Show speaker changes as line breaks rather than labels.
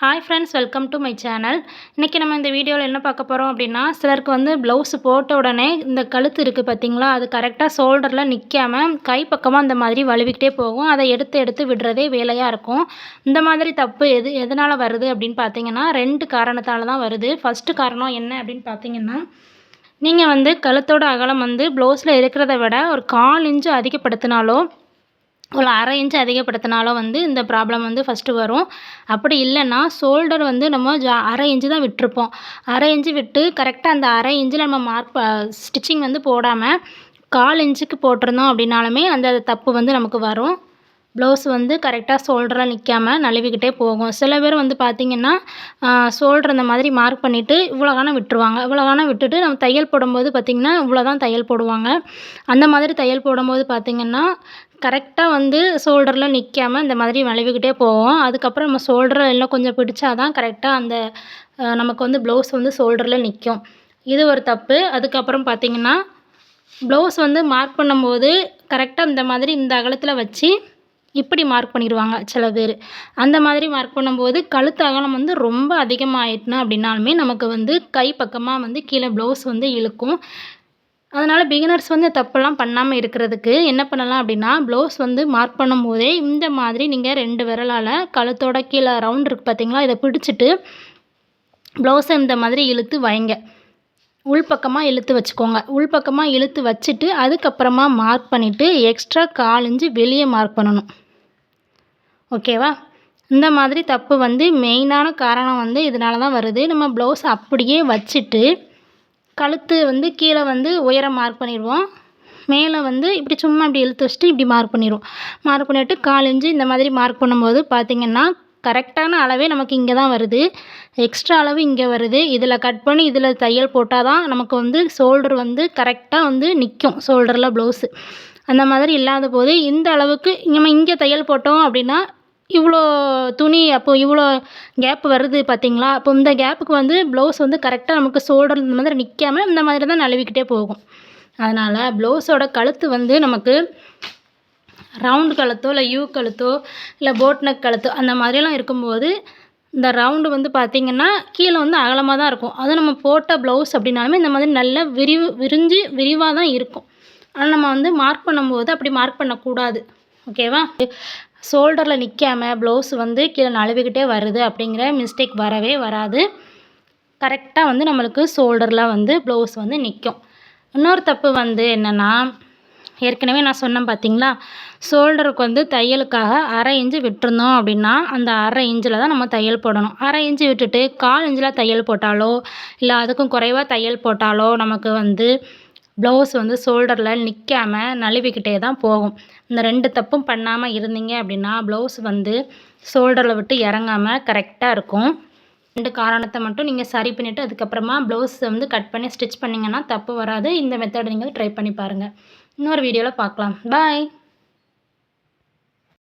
Hi friends welcome to my channel இன்றைக்கி நம்ம இந்த வீடியோவில் என்ன பார்க்க போகிறோம் அப்படின்னா சிலருக்கு வந்து ப்ளவுஸ் போட்ட உடனே இந்த கழுத்து இருக்குது பார்த்தீங்களா அது கரெக்டாக ஷோல்டரில் நிற்காம கை பக்கமாக மாதிரி வழுவிக்கிட்டே போகும். அதை எடுத்து எடுத்து விடுறதே வேலையாக இருக்கும். இந்த மாதிரி தப்பு எது எதனால் வருது அப்படின்னு பார்த்தீங்கன்னா ரெண்டு காரணத்தால் தான் வருது. ஃபஸ்ட்டு காரணம் என்ன அப்படின்னு பார்த்தீங்கன்னா நீங்கள் வந்து கழுத்தோட அகலம் வந்து ப்ளவுஸில் இருக்கிறத விட ஒரு கால் இன்ச்சு அதிகப்படுத்தினாலோ ஒரு அரை இன்ச் அதிகப்படுத்தினாலும் வந்து இந்த ப்ராப்ளம் வந்து ஃபஸ்ட்டு வரும். அப்படி இல்லைன்னா ஷோல்டர் வந்து நம்ம ஜா அரை இன்ச்சு தான் விட்டிருப்போம். அரை இன்ச்சு விட்டு கரெக்டாக அந்த அரை இன்ச்சில் நம்ம மார்க் ஸ்டிச்சிங் வந்து போடாமல் கால் இன்ச்சுக்கு போட்டிருந்தோம் அப்படின்னாலுமே அந்த தப்பு வந்து நமக்கு வரும். ப்ளவுஸ் வந்து கரெக்டாக ஷோல்டராக நிற்காம நழுவிக்கிட்டே போகும். சில பேர் வந்து பார்த்திங்கன்னா ஷோல்டர் இந்த மாதிரி மார்க் பண்ணிவிட்டு இவ்வளோ காணம் விட்டுருவாங்க. இவ்வளோ காணம் விட்டுட்டு நம்ம தையல் போடும்போது பார்த்திங்கன்னா இவ்வளோ தான் தையல் போடுவாங்க. அந்த மாதிரி தையல் போடும்போது பார்த்திங்கன்னா கரெக்டாக வந்து ஷோல்டரில் நிற்காம இந்த மாதிரி நழுவிக்கிட்டே போவோம் அதுக்கப்புறம் நம்ம ஷோல்டரில் இன்னும் கொஞ்சம் பிடிச்சா தான் கரெக்டாக அந்த நமக்கு வந்து ப்ளவுஸ் வந்து ஷோல்டரில் நிற்கும் இது ஒரு தப்பு. அதுக்கப்புறம் பார்த்திங்கன்னா ப்ளவுஸ் வந்து மார்க் பண்ணும்போது கரெக்டாக இந்த மாதிரி இந்த அகலத்தில் வச்சு இப்படி மார்க் பண்ணிடுவாங்க சில பேர். அந்த மாதிரி மார்க் பண்ணும்போது கழுத்து அகலம் வந்து ரொம்ப அதிகமாகிட்டுனா அப்படின்னாலுமே நமக்கு வந்து கை பக்கமாக வந்து கீழே ப்ளவுஸ் வந்து இழுக்கும். அதனால் பிகினர்ஸ் வந்து தப்பெல்லாம் பண்ணாமல் இருக்கிறதுக்கு என்ன பண்ணலாம் அப்படின்னா ப்ளவுஸ் வந்து மார்க் பண்ணும்போதே இந்த மாதிரி நீங்கள் ரெண்டு விரலால் கழுத்தோட கீழே ரவுண்ட் இருக்குது பார்த்தீங்களா இதை பிடிச்சிட்டு ப்ளவுஸை இந்த மாதிரி இழுத்து வைங்க. உள்பக்கமாக இழுத்து வச்சுக்கோங்க. உள்பக்கமாக இழுத்து வச்சுட்டு அதுக்கப்புறமா மார்க் பண்ணிவிட்டு எக்ஸ்ட்ரா காலிஞ்சு வெளியே மார்க் பண்ணணும். ஓகேவா? இந்த மாதிரி தப்பு வந்து மெயினான காரணம் வந்து இதனால தான் வருது. நம்ம ப்ளவுஸ் அப்படியே வச்சுட்டு கழுத்து வந்து கீழே வந்து உயரம் மார்க் பண்ணிடுவோம். மேலே வந்து இப்படி சும்மா இப்படி இழுத்து வச்சுட்டு இப்படி மார்க் பண்ணிடுவோம். மார்க் பண்ணிவிட்டு கால் இன்ச்சு இந்த மாதிரி மார்க் பண்ணும்போது பார்த்திங்கன்னா கரெக்டான அளவே நமக்கு இங்கே தான் வருது. எக்ஸ்ட்ரா அளவு இங்கே வருது. இதில் கட் பண்ணி இதில் தையல் போட்டால் தான் நமக்கு வந்து ஷோல்டர் வந்து கரெக்டாக வந்து நிற்கும் ஷோல்டரில் ப்ளவுஸு அந்த மாதிரி இல்லாத போது இந்த அளவுக்கு நம்ம இங்கே தையல் போட்டோம் அப்படின்னா இவ்வளோ துணி அப்போ இவ்வளோ கேப் வருது பார்த்தீங்களா? அப்போ இந்த கேப்புக்கு வந்து ப்ளவுஸ் வந்து கரெக்டாக நமக்கு ஷோல்டர் இந்த மாதிரி நிற்காம இந்த மாதிரி தான் நழுவிக்கிட்டே போகும். அதனால் ப்ளவுஸோட கழுத்து வந்து நமக்கு ரவுண்டு கழுத்தோ இல்லை யூ கழுத்தோ இல்லை போட் நெக் கழுத்தோ அந்த மாதிரிலாம் இருக்கும்போது இந்த ரவுண்டு வந்து பார்த்திங்கன்னா கீழே வந்து அகலமாக தான் இருக்கும். அதை நம்ம போட்ட ப்ளவுஸ் அப்படின்னாலுமே இந்த மாதிரி நல்ல விரிவு விரிஞ்சு விரிவாக தான் இருக்கும். ஆனால் நம்ம வந்து மார்க் பண்ணும்போது அப்படி மார்க் பண்ணக்கூடாது. ஓகேவா ஷோல்டரில் நிற்காம ப்ளவுஸ் வந்து கீழே நழுவிக்கிட்டே வருது அப்படிங்கிற மிஸ்டேக் வரவே வராது. கரெக்டாக வந்து நம்மளுக்கு ஷோல்டரில் வந்து ப்ளவுஸ் வந்து நிற்கும் இன்னொரு தப்பு வந்து என்னென்னா ஏற்கனவே நான் சொன்னேன் பார்த்தீங்களா ஷோல்டருக்கு வந்து தையலுக்காக அரை இன்ச்சு விட்டுருந்தோம் அப்படின்னா அந்த அரை இன்ச்சில் தான் நம்ம தையல் போடணும். அரை இன்ச்சு விட்டுட்டு கால் இன்ச்சில் தையல் போட்டாலோ இல்லை அதுக்கும் குறைவாக தையல் போட்டாலோ நமக்கு வந்து ப்ளவுஸ் வந்து ஷோல்டரில் நிற்காம நழுவிக்கிட்டே தான் போகும். இந்த ரெண்டு தப்பும் பண்ணாமல் இருந்தீங்க அப்படின்னா ப்ளவுஸ் வந்து ஷோல்டரில் விட்டு இறங்காமல் கரெக்டாக இருக்கும். ரெண்டு காரணத்தை மட்டும் நீங்கள் சரி பண்ணிவிட்டு அதுக்கப்புறமா ப்ளவுஸ் வந்து கட் பண்ணி ஸ்டிச் பண்ணிங்கன்னா தப்பு வராது. இந்த மெத்தட் நீங்கள் ட்ரை பண்ணி பாருங்கள் இன்னொரு வீடியோவில் பார்க்கலாம். பாய்